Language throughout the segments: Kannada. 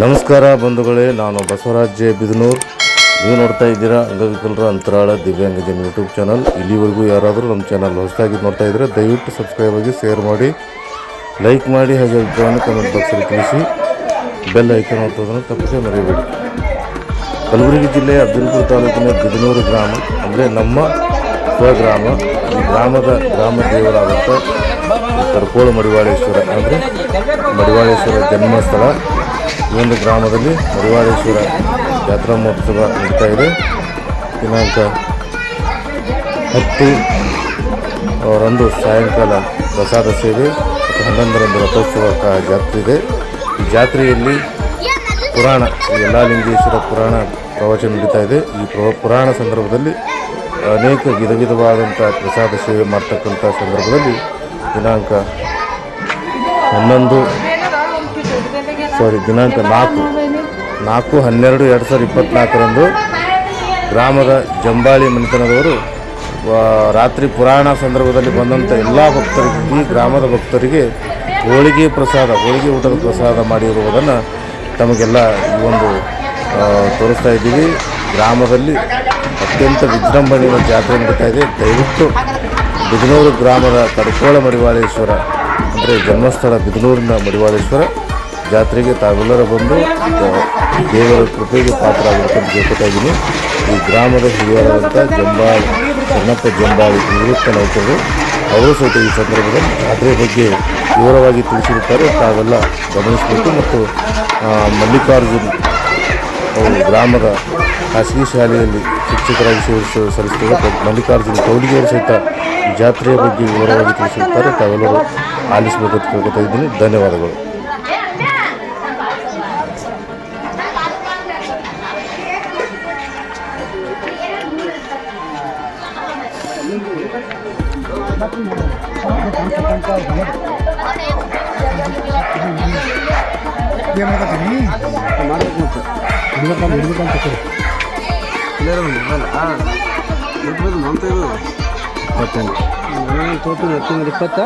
ನಮಸ್ಕಾರ ಬಂಧುಗಳೇ, ನಾನು ಬಸವರಾಜ್ ಜೆ. ಬಿದನೂರ್. ನೀವು ನೋಡ್ತಾ ಇದ್ದೀರಾ ಅಂಗವಿಕಲರ ಅಂತರಾಳ ದಿವ್ಯಾಂಗಜನ್ ಯೂಟ್ಯೂಬ್ ಚಾನಲ್. ಇಲ್ಲಿವರೆಗೂ ಯಾರಾದರೂ ನಮ್ಮ ಚಾನಲ್ ಹೊಸದಾಗಿ ನೋಡ್ತಾ ಇದ್ದರೆ ದಯವಿಟ್ಟು ಸಬ್ಸ್ಕ್ರೈಬ್ ಆಗಿ ಶೇರ್ ಮಾಡಿ ಲೈಕ್ ಮಾಡಿ, ಹಾಗೆ ಅಭಿಪ್ರಾಯವನ್ನು ಕಮೆಂಟ್ ಬಾಕ್ಸಲ್ಲಿ ತಿಳಿಸಿ ಬೆಲ್ ಐಕನ್ ಒತ್ತೋದನ್ನು ತಪ್ಪದೆ ಮರೆಯಬೇಡಿ. ಕಲಬುರಗಿ ಜಿಲ್ಲೆಯ ಅಬ್ದುಲ್ಪುರ ತಾಲೂಕಿನ ಬಿದನೂರು ಗ್ರಾಮ, ಅಂದರೆ ನಮ್ಮ ಸ್ವಗ್ರಾಮ, ಈ ಗ್ರಾಮದ ಗ್ರಾಮ ದೇವರಾದಂಥ ಕರ್ಕೋಳ ಮಡಿವಾಳೇಶ್ವರ, ಅಂದರೆ ಮಡಿವಾಳೇಶ್ವರ ಜನ್ಮಸ್ಥಳ. ಒಂದು ಗ್ರಾಮದಲ್ಲಿ ಮಡಿವಾಳೇಶ್ವರ ಜಾತ್ರಾ ಮಹೋತ್ಸವ ನಡೀತಾ ಇದೆ. ದಿನಾಂಕ ಹತ್ತು ಅವರಂದು ಸಾಯಂಕಾಲ ಪ್ರಸಾದ ಸೇವೆ ಹನ್ನೊಂದರಂದು ರಥೋತ್ಸವ ಜಾತ್ರೆ ಇದೆ. ಈ ಜಾತ್ರೆಯಲ್ಲಿ ಪುರಾಣ ಯಲ್ಲಾಲಿಂಗೇಶ್ವರ ಪುರಾಣ ಪ್ರವಚನ ನಡೀತಾ ಇದೆ. ಈ ಪ್ರ- ಪುರಾಣ ಸಂದರ್ಭದಲ್ಲಿ ಅನೇಕ ವಿಧ ವಿಧವಾದಂಥ ಪ್ರಸಾದ ಸೇವೆ ಮಾಡ್ತಕ್ಕಂಥ ಸಂದರ್ಭದಲ್ಲಿ ದಿನಾಂಕ ಹನ್ನೊಂದು ಸಾರಿ ದಿನಾಂಕ ನಾಲ್ಕು. ನಾಲ್ಕು, ಹನ್ನೆರಡು, ಎರಡು ಸಾವಿರದ ಇಪ್ಪತ್ನಾಲ್ಕರಂದು ಗ್ರಾಮದ ಜಂಬಾಳಿ ಮನೆತನದವರು ರಾತ್ರಿ ಪುರಾಣ ಸಂದರ್ಭದಲ್ಲಿ ಬಂದಂಥ ಎಲ್ಲ ಭಕ್ತರಿಗೆ, ಈ ಗ್ರಾಮದ ಭಕ್ತರಿಗೆ ಹೋಳಿಗೆ ಪ್ರಸಾದ, ಹೋಳಿಗೆ ಊಟದ ಪ್ರಸಾದ ಮಾಡಿರುವುದನ್ನು ತಮಗೆಲ್ಲ ಈ ಒಂದು ತೋರಿಸ್ತಾ ಇದ್ದೀವಿ. ಗ್ರಾಮದಲ್ಲಿ ಅತ್ಯಂತ ವಿಜೃಂಭಣೆಯ ಜಾತ್ರೆ ನಡೀತಾ ಇದೆ. ದಯವಿಟ್ಟು ಬಿದನೂರು ಗ್ರಾಮದ ಕಡ್ಕೋಳ ಮಡಿವಾಳೇಶ್ವರ, ಅಂದರೆ ಜನ್ಮಸ್ಥಳ ಬಿದನೂರಿನ ಮಡಿವಾಳೇಶ್ವರ ಜಾತ್ರೆಗೆ ತಾವೆಲ್ಲರೂ ಬಂದು, ದೇವರ ಕೃಪೆಗೆ ಪಾತ್ರ ಆಗಿರ್ತಕ್ಕಂಥ ಕೇಳ್ಕೊತಾ ಇದ್ದೀನಿ ಈ ಗ್ರಾಮದ ಹಿರಿಯರಾದಂಥ ಜಂಬಾಳಿ ಶರಣಪ್ಪ ಜಂಬಾಳಿ ನಿವೃತ್ತ ನೌಕರರು, ಅವರು ಸಹಿತ ಈ ಸಂದರ್ಭದಲ್ಲಿ ಜಾತ್ರೆ ಬಗ್ಗೆ ವಿವರವಾಗಿ ತಿಳಿಸಿರುತ್ತಾರೆ. ತಾವೆಲ್ಲ ಗಮನಿಸಬೇಕು ಮತ್ತು ಮಲ್ಲಿಕಾರ್ಜುನ್ ಅವರು ಗ್ರಾಮದ ಖಾಸಗಿ ಶಾಲೆಯಲ್ಲಿ ಶಿಕ್ಷಕರಾಗಿ ಸೇವೆ ಸಲ್ಲಿಸುತ್ತಿರುವ ಮಲ್ಲಿಕಾರ್ಜುನ ಕೌಲಿಗೆಯವರು ಸಹಿತ ಜಾತ್ರೆಯ ಬಗ್ಗೆ ವಿವರವಾಗಿ ತಿಳಿಸಿರುತ್ತಾರೆ. ತಾವೆಲ್ಲರೂ ಆಲಿಸಬೇಕಂತ ಕೇಳ್ಕೊತಾ ಇದ್ದೀನಿ. ಧನ್ಯವಾದಗಳು. ಏನು ಮಾಡಕತ್ತೀನಿ ಮಾಡ್ಬೇಕು ಮತ್ತೆ ಹಿಡ್ಬೇಕಂತ ಹಿಡ್ಬೇಕಂತ ಕರೆ ಕ್ಲಿಯರ್ ಬಂದಿಲ್ಲ ಹಾಂ ಇರ್ಬೋದು ಮಂತ ಇದು ಇಪ್ಪತ್ತೆಂಟು ನಾನು ತೋಟು ಹತ್ತಿಂದ ಇಪ್ಪತ್ತ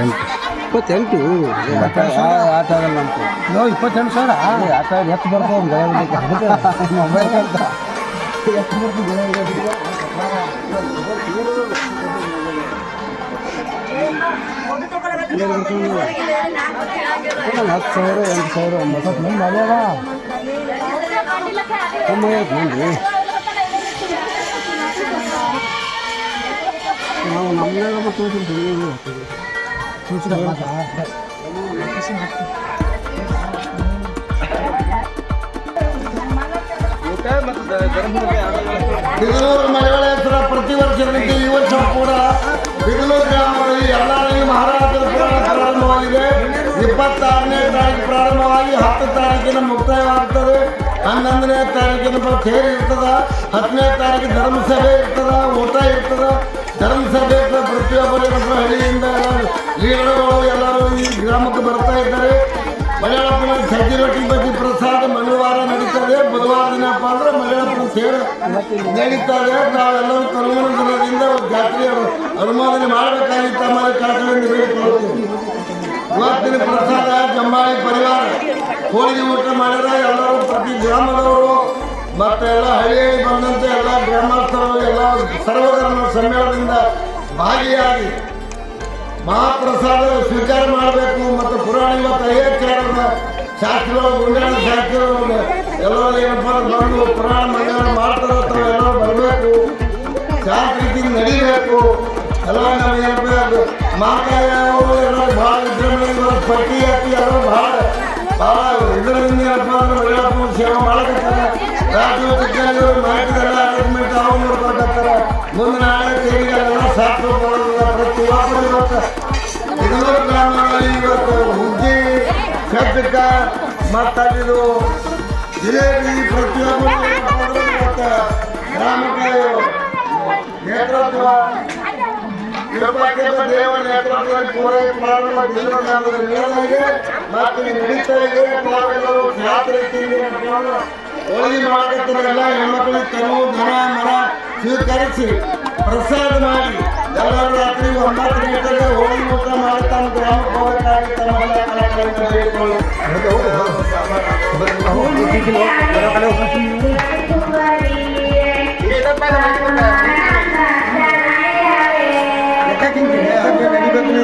ಎಂಟು ಇಪ್ಪತ್ತೆಂಟು ಆಟ ಆಗಲ್ಲ ಅಂತ ನೋ ಇಪ್ಪತ್ತೆಂಟು ಸಾವಿರ ಆಟ ಆಡಿ ಎತ್ತು ಬರ್ತಾವ ಮೊಬೈಲ್ ಅಂತ ಹತ್ತು ಸಾವಿರ ಎಂಟು ಸಾವಿರ ಒಂಬತ್ತು ಮಂದಿ ಮಂದಿ ನಾವು ನಮ್ಮನ್ಯಾಗ ಮತ್ತು ವರ್ಷದಂತೆ ಹತ್ತು ತಾರೀಕಿನ ಮುಕ್ತಾಯವಾಗ್ತದೆ. ಹನ್ನೊಂದನೇ ತಾರೀಕಿನ ಫೇರ್ ಇರ್ತದ. ಹತ್ತನೇ ತಾರೀಕು ಧರ್ಮಸಭೆ ಇರ್ತದ. ಊಟ ಇರ್ತದ. ಧರ್ಮಸಭೆ ಇರ್ತದೆ. ಪ್ರತಿಯೊಬ್ಬರು ಹಳ್ಳಿಯಿಂದ ಎಲ್ಲರೂ ಎಲ್ಲರೂ ಈ ಗ್ರಾಮಕ್ಕೆ ಬರ್ತಾ ಇದ್ದಾರೆ. ಮಲಯಾಳಪ್ಪನ ಸಜ್ಜಿ ರೊಟ್ಟಿ ಬಜ್ಜಿ ಪ್ರಸಾದ ಮಂಗಳವಾರ ನಡೀತದೆ. ಬುಧವಾರ ದಿನಪ್ಪ ಅಂದ್ರೆ ಮಲಯಾಳಪ್ಪನ ಸೇರ ನಡೀತದೆ. ನಾವೆಲ್ಲರೂ ಕಲ್ಮೂರು ದಿನದಿಂದ ಜಾತ್ರೆಯ ಅನುಮೋದನೆ ಮಾಡಬೇಕಾಗಿತ್ತು. ತಮ್ಮಲ್ಲಿ ಬೇಡಿಕೊಳ್ಳುತ್ತೀವಿ. ಇವತ್ತಿನ ಪ್ರಸಾದ ಜಂಬಾಳಿ ಪರಿವಾರ. ಹೋಳಿಗೆ ಊಟ ಮಾಡಿದ್ರೆ ಎಲ್ಲರೂ ಪ್ರತಿ ಗ್ರಾಮದವರು ಮತ್ತೆ ಎಲ್ಲ ಹಳ್ಳಿಯಲ್ಲಿ ಬಂದಂತೆ ಎಲ್ಲ ಗ್ರಾಮಸ್ಥರು, ಎಲ್ಲ ಸರ್ವಧರ್ಮ ಸಮ್ಮೇಳನದಿಂದ ಭಾಗಿಯಾಗಿ ಮಹಾಪ್ರಸಾದ ಸ್ವೀಕಾರ ಮಾಡಬೇಕು ಮತ್ತು ಪುರಾಣ ಇವತ್ತು ಅಯ್ಯಾಚಾರದ ಶಾಸ್ತ್ರಗಳು ಗುಂಡಾಣ ಶಾಸ್ತ್ರಗಳು ಎಲ್ಲರೂ ಏನಪ್ಪ ಬಂದು ಪುರಾಣ ಮಂಡಳ ಮಾಡ್ತಾರೋ ಎಲ್ಲರೂ ಬರಬೇಕು. ಶಾಸ್ತ್ರ ರೀತಿ ನಡಿಬೇಕು. ಎಲ್ಲ ನಮಗೆ ಏನಪ್ಪ ಪಟ್ಟಿ ಹಾಕಿ ಎಲ್ಲ ಭಾಳ ಭಾಳ ಇದರಿಂದ ಏನಪ್ಪ ಅಂದ್ರೆ ಮಹಿಳಾ ಸೇವೆ ಮಾಡಕತ್ತಾರೆ. ರಾಜ್ಯ ವಿಜ್ಞಾನಿಗಳು ಮಾಹಿತಿಗೆಲ್ಲ ಅರೇಂಜ್ಮೆಂಟ್ ಅವು ನೋಡ್ಕೊಳ್ತಾರೆ ಮುಂದೆ ನಾಳೆ ತೆರಿಗೆಲ್ಲ ಬರೋದಿಲ್ಲ ಪ್ರತಿಯೊಬ್ಬರು ಇವತ್ತು ಇದನ್ನೂರು ಗ್ರಾಮಗಳಲ್ಲಿ ಇವತ್ತು ಹುಗ್ಗಿ ಕಟ್ಟಕ ಮತ್ತಿದು ಜಿಲೇಬಿ ಪ್ರತಿಯೊಬ್ಬರು ಗ್ರಾಮಕ್ಕೆ ನೇತೃತ್ವ ಹೋಳಿ ಮಾಡಕತ್ತಿರಲ್ಲ ಹೆಣ್ಮಕ್ಳಿಗೆ ತನು ದನ ಮರ ಸ್ವೀಕರಿಸಿ ಪ್ರಸಾದ ಮಾಡಿ ಎಲ್ಲರೂ ರಾತ್ರಿ ಒಂಬತ್ತು ಗಂಟೆಗೆ ಹೋಳಿ ಊಟ ಮಾಡಿ ತಮ್ಮ ಗ್ರಾಮಕ್ಕೆ ಹೋಗಬೇಕಾಗಿ ತಮ್ಮೆಲ್ಲ ಕಲಾಕಾರರಿಂದ ಬೇಡಿಕೊಳ್ಳಿ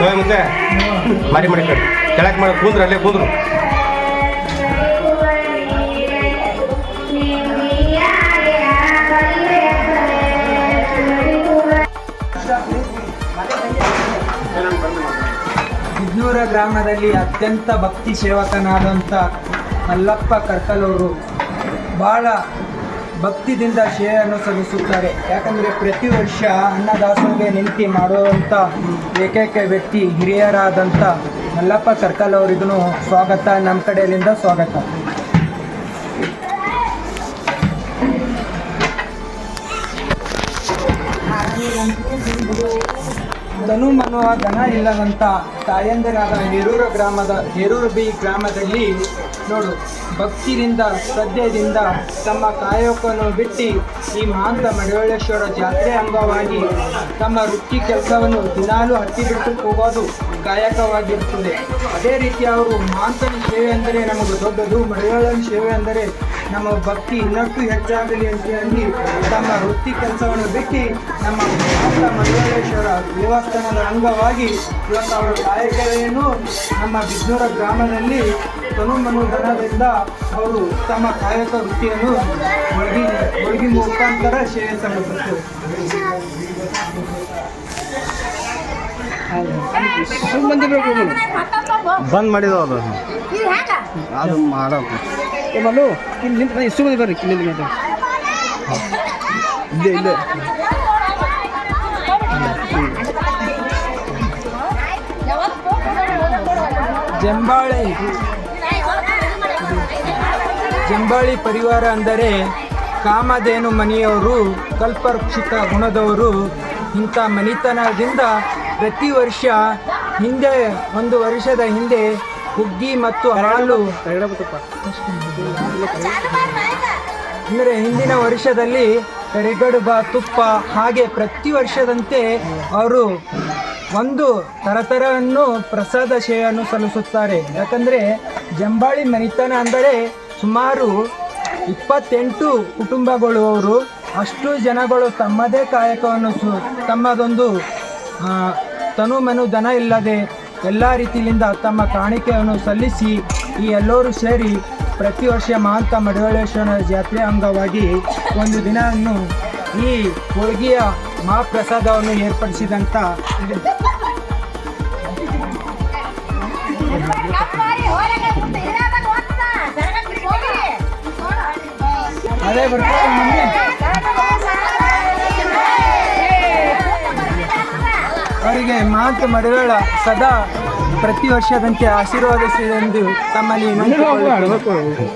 ಸೋಯ್ ಮುಂದೆ ಮಾರಿ ಮಾಡಿ ಕಡೆ ಕೆಳಕ್ಕೆ ಮಾಡಿ, ಕೂದ್ರು, ಅಲ್ಲೇ ಕೂದ್ರು. ಬಿದ್ನೂರ ಗ್ರಾಮದಲ್ಲಿ ಅತ್ಯಂತ ಭಕ್ತಿ ಸೇವಕನಾದಂಥ ಮಲ್ಲಪ್ಪ ಕರ್ಕಲವರು ಭಾಳ ಭಕ್ತಿದಿಂದ ಸೇವೆಯನ್ನು ಸಲ್ಲಿಸುತ್ತಾರೆ. ಯಾಕಂದರೆ ಪ್ರತಿ ವರ್ಷ ಅನ್ನದಾಸೋಗೆ ನಿಂತಿ ಮಾಡುವಂಥ ಏಕೈಕ ವ್ಯಕ್ತಿ ಹಿರಿಯರಾದಂಥ ಮಲ್ಲಪ್ಪ ಸರ್ಕಲ್ ಅವರಿಗೂ ಸ್ವಾಗತ. ನಮ್ಮ ಕಡೆಯಿಂದ ಸ್ವಾಗತ. ಧನು ಮನುವ ಧನ ಇಲ್ಲದಂಥ ತಾಯಂದಿರಾದ ಹೇರೂರು ಗ್ರಾಮದ, ಹೇರೂರು ಬಿ ಗ್ರಾಮದಲ್ಲಿ ನೋಡು, ಭಕ್ತಿಯಿಂದ, ಶ್ರದ್ಧೆಯಿಂದ ತಮ್ಮ ಕಾಯಕವನ್ನು ಬಿಟ್ಟು ಈ ಮಹಾಂತ ಮಡವಳೇಶ್ವರ ಜಾತ್ರೆ ಅಂಗವಾಗಿ ತಮ್ಮ ವೃತ್ತಿ ಕೆಲಸವನ್ನು ದಿನಾಲೂ ಹತ್ತಿ ಬಿಟ್ಟು ಹೋಗೋದು ಕಾಯಕವಾಗಿರುತ್ತದೆ. ಅದೇ ರೀತಿ ಅವರು ಮಹಾಂತನ ಸೇವೆ ಅಂದರೆ ನಮಗೆ ದೊಡ್ಡದು ಮಡಿವಳ್ಳನ ಸೇವೆ ಅಂದರೆ ನಮ್ಮ ಭಕ್ತಿ ಇನ್ನಷ್ಟು ಹೆಚ್ಚಾಗಲಿ ಅಂತ ಹೇಳಿ ತಮ್ಮ ವೃತ್ತಿ ಕೆಲಸವನ್ನು ಬಿಟ್ಟು ನಮ್ಮ ಮಂಗಳೇಶ್ವರ ದೇವಸ್ಥಾನದ ಅಂಗವಾಗಿ ಇವತ್ತು ಅವರ ಕಾಯಕರೆಯನ್ನು ನಮ್ಮ ಬಿಜ್ನೂರ ಗ್ರಾಮದಲ್ಲಿ ತನು ಮನು ದನದಿಂದ ಅವರು ತಮ್ಮ ಕಾಯಕ ವೃತ್ತಿಯನ್ನು ಒಳಗಿ ಒಳಗಿ ಮುಖಾಂತರ ಸೇವೆ ಸಲ್ಲಿಸುತ್ತಾರೆ ಬಂದ್ ಮಾಡಿದವರು ಅದು ಮಾಡೋದು ಮಲ್ಲು ಇಲ್ಲಿ ನಿಂತು ಇಷ್ಟು ಮಂದಿ ಬರ್ರಿ, ಇಲ್ಲೇ ಇಲ್ಲೇ ಜಂಬಾಳೆ. ಜಂಬಾಳಿ ಪರಿವಾರ ಅಂದರೆ ಕಾಮಧೇನು ಮನೆಯವರು ಕಲ್ಪರಕ್ಷಿತ ಗುಣದವರು. ಇಂಥ ಮನಿತನದಿಂದ ಪ್ರತಿ ವರ್ಷ ಹಿಂದೆ, ಒಂದು ವರ್ಷದ ಹಿಂದೆ ಹುಗ್ಗಿ ಮತ್ತು ಹಾಲು. ಅಂದರೆ ಹಿಂದಿನ ವರ್ಷದಲ್ಲಿ ಕರಿಗಡುಬ ತುಪ್ಪ ಹಾಗೆ ಪ್ರತಿ ವರ್ಷದಂತೆ ಅವರು ಒಂದು ತರತರವನ್ನು ಪ್ರಸಾದ ಸೇವೆಯನ್ನು ಸಲ್ಲಿಸುತ್ತಾರೆ. ಯಾಕಂದರೆ ಜಂಬಾಳಿ ಮನಿತನ ಅಂದರೆ ಸುಮಾರು ಇಪ್ಪತ್ತೆಂಟು ಕುಟುಂಬಗಳು ಅವರು. ಅಷ್ಟು ಜನಗಳು ತಮ್ಮದೇ ಕಾಯಕವನ್ನು ತಮ್ಮದೊಂದು ತನು ಮನು ದನ ಇಲ್ಲದೆ ಎಲ್ಲ ರೀತಿಯಿಂದ ತಮ್ಮ ಕಾಣಿಕೆಯನ್ನು ಸಲ್ಲಿಸಿ ಈ ಎಲ್ಲರೂ ಸೇರಿ ಪ್ರತಿ ವರ್ಷ ಮಹಾಂತ ಮಡಿವಳೇಶ್ವರ ಜಾತ್ರೆ ಅಂಗವಾಗಿ ಒಂದು ದಿನವನ್ನು ಈ ಹೋಳಿಗೆಯ ಮಹಾಪ್ರಸಾದವನ್ನು ಏರ್ಪಡಿಸಿದಂಥ ಅದೇ ಬರ್ತಾರೆ ಅವರಿಗೆ ಮಾತೆ ಮಡಿವಾಳ ಸದಾ ಪ್ರತಿ ವರ್ಷದಂತೆ ಆಶೀರ್ವಾದಿಸಿದೆಂದು ತಮ್ಮಲ್ಲಿ ವಿನಂತಿಕೊಳ್ಳುತ್ತೇನೆ.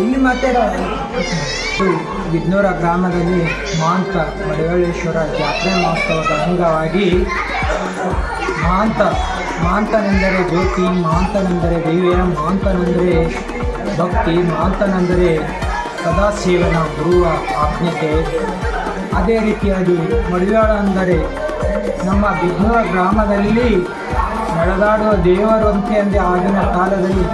ಇಲ್ಲಿ ಮತ್ತೆ ಬಿದ್ನೂರ ಗ್ರಾಮದಲ್ಲಿ ಮಾಂತ ಮಡವಳೇಶ್ವರ ಜಾತ್ರೆ ಮಹೋತ್ಸವದ ಅಂಗವಾಗಿ ಮಾಂತ, ಮಾಂತನೆಂದರೆ ಜ್ಯೋತಿ, ಮಾಂತನೆಂದರೆ ದೇವಿಯ, ಮಾಂತನೆಂದರೆ ಭಕ್ತಿ, ಮಾಂತನೆಂದರೆ ಸದಾಶಿವನ ಗುರುವ ಆಜ್ಞತೆ ಅದೇ ರೀತಿಯಾಗಿ ಮಡಿವಾಳ ಅಂದರೆ ನಮ್ಮ ಬಿದ್ನೂರ ಗ್ರಾಮದಲ್ಲಿ ನಡೆದಾಡುವ ದೇವರು ಅಂತ ಅಂದೆ ಆಗಿನ ಕಾಲದಲ್ಲಿ